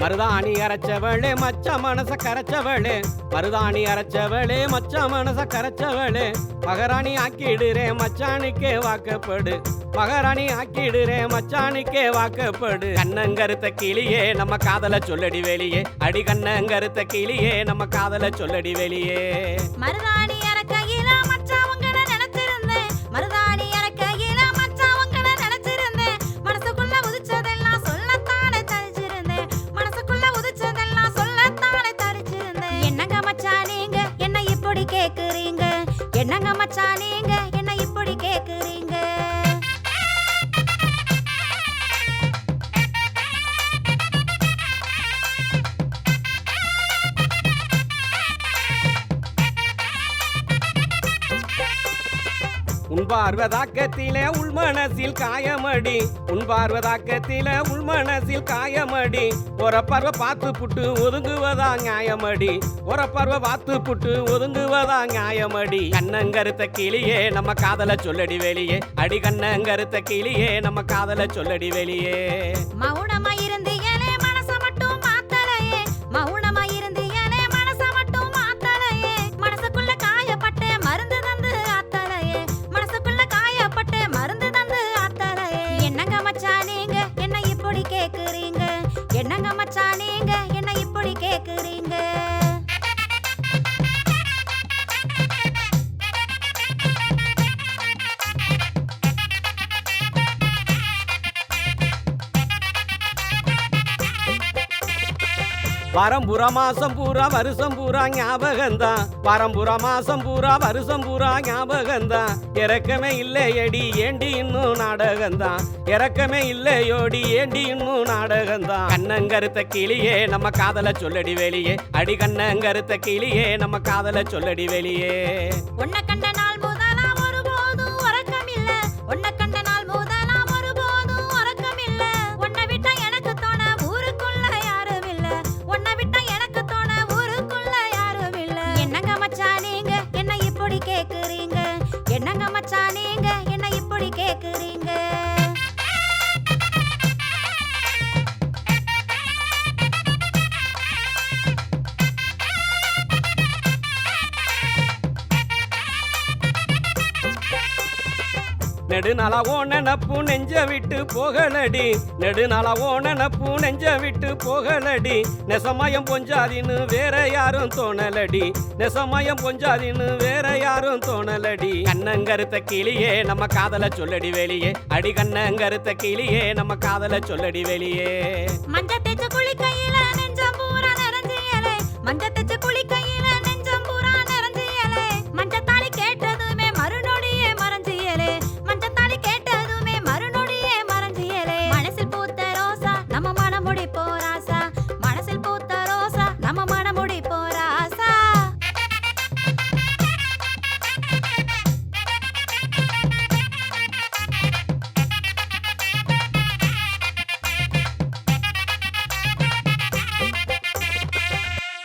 மருதாணி அரைச்சவளே மச்ச மனச கரைச்சவளே. மருதாணி அரைச்சவளே மச்ச மனச கரைச்சவளே. மகாராணி ஆக்கிடுறே மச்சானுக்கே வாக்கப்படு. மகாராணி ஆக்கிடுறே மச்சானுக்கே வாக்கப்படு. கண்ணங்கருத்த கிளியே நம்ம காதல சொல்லடி வெளியே. அடி கண்ணங்கருத்த கிளியே நம்ம காதல சொல்லடி வெளியே. மருதாணி என்னங்க மச்சான் உன் பார்வதாக்கத்திலே உள்மனசில் காயமடி. உன் பார்வதாக்கத்திலே உள்மனசில் காயமடி. ஒரு பருவ பார்த்து புட்டு ஒதுங்குவதா நியாயமடி. ஒரு பருவ பார்த்து புட்டு ஒதுங்குவதா நியாயமடி. கண்ணங்கருத்த கிளியே நம்ம காதல சொல்லடி வெளியே. அடி கண்ணங்கருத்த கிளியே நம்ம காதல சொல்லடி வெளியே. மௌனமா வரம்புற மாசம் பூரா வருஷம் பூரா ஞாபகம்தான். வரம்புற மாசம் பூரா வருஷம் பூரா ஞாபகம்தான். இறக்கமே இல்லையடி ஏண்டி இன்னும் நாடகம்தான். இறக்கமே இல்லையோடி ஏண்டி இன்னும் நாடகம்தான். கண்ணங்கருத்த கிளியே நம்ம காதல சொல்லடி வெளியே. அடி கண்ணங்கருத்த கிளியே நம்ம காதல சொல்லடி வெளியே. உன்னை கண்ட நாள் முதலாம் ஒருபோதும் உறக்கமில்ல. உன்னை கண்ட கேக்குறீங்க நெடுநாளா நெனப்பு நெஞ்ச விட்டு போகலடி. நெடுநாளா நெனப்பு நெஞ்ச விட்டு போகலடி. நெசமயம் பொஞ்சாதின்னு வேற யாரும் தோணலடி. நெசமயம் பொஞ்சாதின்னு வேற யாரும் தோணலடி. கண்ணங்கருத்த கிளியே நம்ம காதல சொல்லடி வெளியே. அடி கண்ணங்கருத்த கிளியே நம்ம காதல சொல்லடி வெளியே. மஞ்ச தேச்சு குளிக்கையில நெஞ்சம் பூரா நிறைஞ்சியலே. மஞ்ச தேச்சு குளிக்கையில